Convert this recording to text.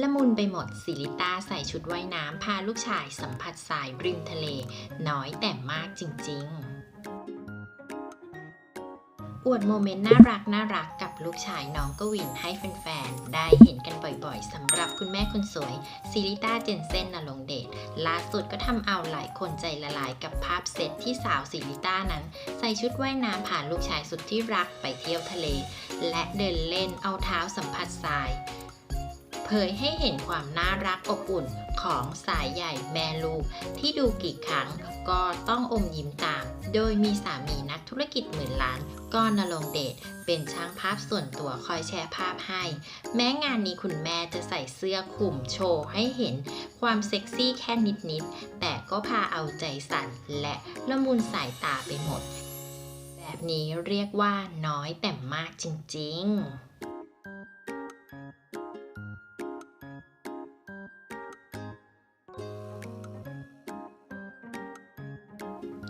ละมุนไปหมดซิลิต้าใส่ชุดว่ายน้ำพาลูกชายสัมผัสสายริมทะเล น้อยแต่มากจริง ๆ อวดโมเมนต์น่ารักน่ารักกับลูกชายน้องกวินให้แฟนๆ ได้เห็นกันบ่อยๆสำหรับคุณแม่คนสวยซิลิต้าเจนเซนนลงเดชล่าสุดก็ทำเอาหลายคนใจละลายกับภาพเซตที่สาวซิลิต้านั้น ใส่ชุดว่ายน้ำผ่าลูกชายสุดที่รักไปเที่ยวทะเล และเดินเล่นเอาเท้าสัมผัส ทราย เผยให้เห็นความน่ารักอบอุ่นของสายใหญ่แม่ลูก ที่ดูกี่ครั้งก็ต้องอมยิ้มตาม โดยมีสามีนักธุรกิจหมื่นล้านก้อนนรงเดชเป็นช่างภาพส่วนตัวคอยแชร์ภาพให้ แม้งานนี้คุณแม่จะใส่เสื้อคลุมโชว์ให้เห็นความเซ็กซี่แค่นิดๆ แต่ก็พาเอาใจสั่นและละมุนสายตาไปหมด แบบนี้เรียกว่าน้อยแต่มากจริงๆ